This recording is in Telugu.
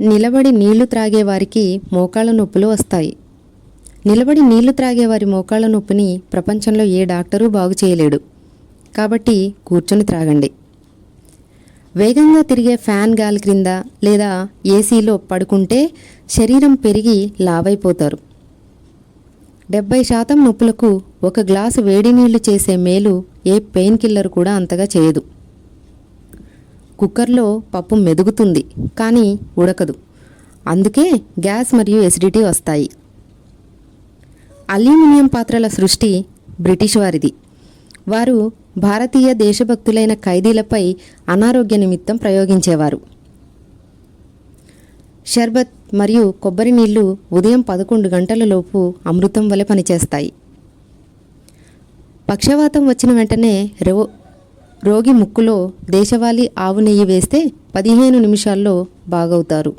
నిలబడి నీళ్ళు త్రాగే వారికి మోకాళ్ళ నొప్పులు వస్తాయి. నిలబడి నీళ్ళు త్రాగే వారి మోకాళ్ళ నొప్పిని ప్రపంచంలో ఏ డాక్టరు బాగు చేయలేడు. కాబట్టి కూర్చొని త్రాగండి. వేగంగా తిరిగే ఫ్యాన్ గాలి క్రింద లేదా ఏసీలో పడుకుంటే శరీరం పెరిగి లావైపోతారు. డెబ్బై శాతం నొప్పులకు ఒక గ్లాసు వేడి నీళ్ళు చేసే మేలు ఏ పెయిన్ కిల్లర్ కూడా అంతగా చేయదు. కుక్కర్లో పప్పు మెదుగుతుంది కానీ ఉడకదు. అందుకే గ్యాస్ మరియు ఎసిడిటీ వస్తాయి. అల్యూమినియం పాత్రల సృష్టి బ్రిటిష్ వారిది. వారు భారతీయ దేశభక్తులైన ఖైదీలపై అనారోగ్య నిమిత్తం ప్రయోగించేవారు. షర్బత్ మరియు కొబ్బరి నీళ్ళు ఉదయం పదకొండు గంటలలోపు అమృతం వలె పనిచేస్తాయి. పక్షవాతం వచ్చిన వెంటనే రో రోగి ముక్కులో దేశవాళీ ఆవు నెయ్యి వేస్తే పదిహేను నిమిషాల్లో బాగవుతారు.